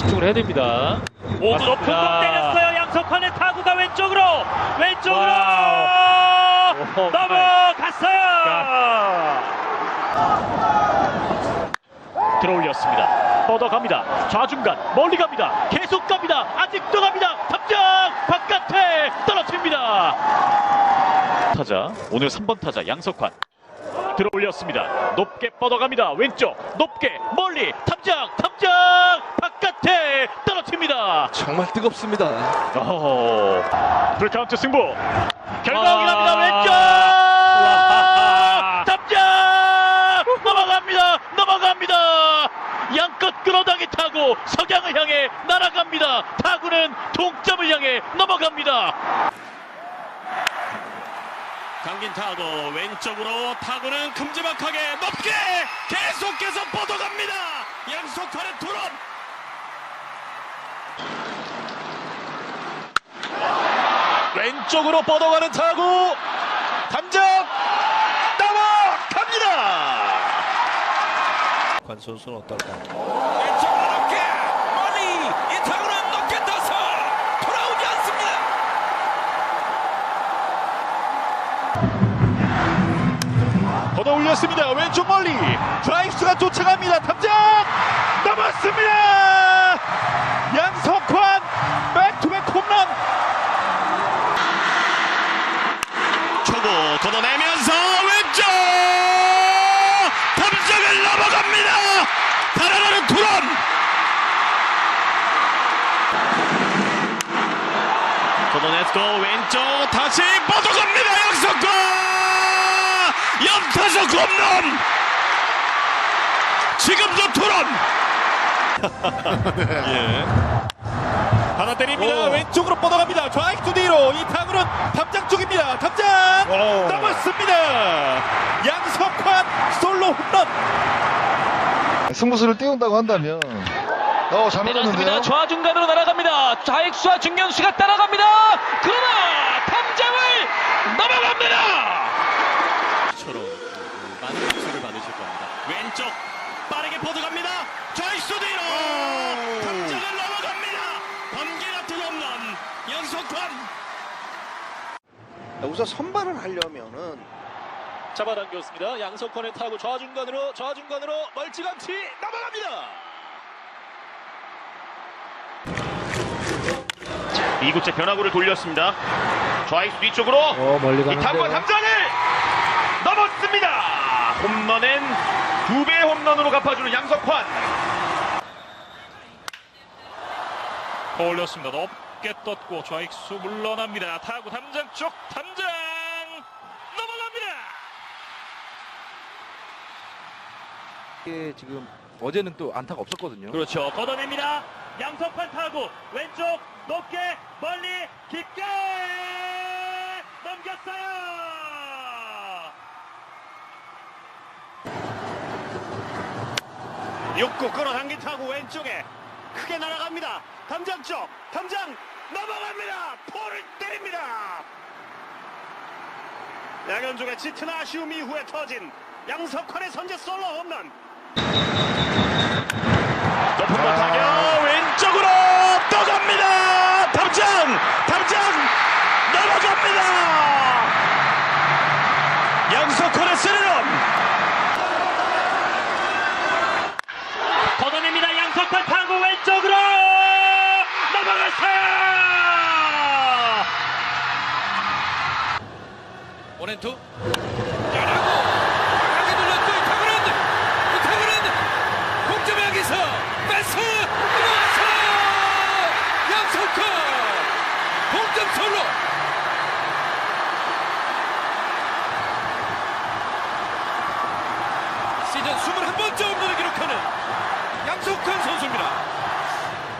집중을 해야 됩니다. 오구 높은 공. 때렸어요. 양석환의 타구가 왼쪽으로 왼쪽으로. 오, 넘어갔어요. 들어올렸습니다. 뻗어갑니다. 좌중간 멀리 갑니다. 계속 갑니다. 아직도 갑니다. 탑장 바깥에 떨어집니다. 타자 오늘 3번 타자 양석환 들어올렸습니다. 높게 뻗어갑니다. 왼쪽 높게 멀리 탑장 탑장 바깥에 떨어집니다. 정말 뜨겁습니다. 어, 풀카운트 승부. 결과 아. 확인합니다. 왼쪽! 와. 탑장! 넘어갑니다. 넘어갑니다. 양껏 끌어당기 타고 석양을 향해 날아갑니다. 타구는 동점을 향해 넘어갑니다. 강긴 타구 왼쪽으로 타구는 큼지막하게 높게 계속해서 뻗어갑니다. 양속환의 투런 왼쪽으로 뻗어가는 타구. 담장 넘어갑니다. 관 선수는 어떨까? 왼쪽으로 높게 멀리 이 타구는 높게 떠서 돌아오지 않습니다. 걷어 올렸습니다. 왼쪽 멀리 좌익수가 쫓아갑니다. 탑장 넘었습니다. 걷어내면서 왼쪽 탐정을 넘어갑니다. 달아나는 투런 걷어냈고 왼쪽 다시 뻗어갑니다. 양석환 연타석 홈런 지금도 투런 예. 하나 때립니다. 오. 왼쪽으로 뻗어갑니다. 좌익수 뒤로 이 타구는 탑장 쪽입니다. 탑장 오. 넘었습니다. 양석환 솔로 홈런. 승부수를 띄운다고 한다면 어, 잘 맞았는데요. 좌중간으로 날아갑니다. 좌익수와 중견수가 따라갑니다. 그러나 탐장을 넘어갑니다. 처럼 많은 박수를 받으실 겁니다. 왼쪽 빠르게 뻗어갑니다. 좌익수 뒤로 탑장을 넘어갑니다. 번개 같은 홈런 양석환 우선 선발을 하려면은 잡아당겼습니다. 양석환의 타구 좌중간으로 좌중간으로 멀찌감치 넘어갑니다. 이구째 변화구를 돌렸습니다. 좌익수 뒤쪽으로 이 타구가 담장을 넘었습니다. 홈런엔 두 배 홈런으로 갚아주는 양석환. 올렸습니다. 높게 떴고 좌익수 물러납니다. 타구 담장 쪽 담장 넘어갑니다. 이게 지금 어제는 또 안타가 없었거든요. 그렇죠. 걷어냅니다. 양석환 타구 왼쪽 높게 멀리 깊게 넘겼어요. 육구 끌어당긴 타구 왼쪽에 크게 날아갑니다. 담장 쪽 담장 넘어갑니다. 볼을 때립니다. 양현종의 짙은 아쉬움 이후에 터진 양석환의 선제 솔로 홈런. 높은 공 타격 원앤투. 야라고 강하게 타구는 이 타구는 공점 향해서 패스 들어왔어요. 양석환 공점 솔로. 시즌 21번째 홈런을 기록하는 양석환 선수입니다.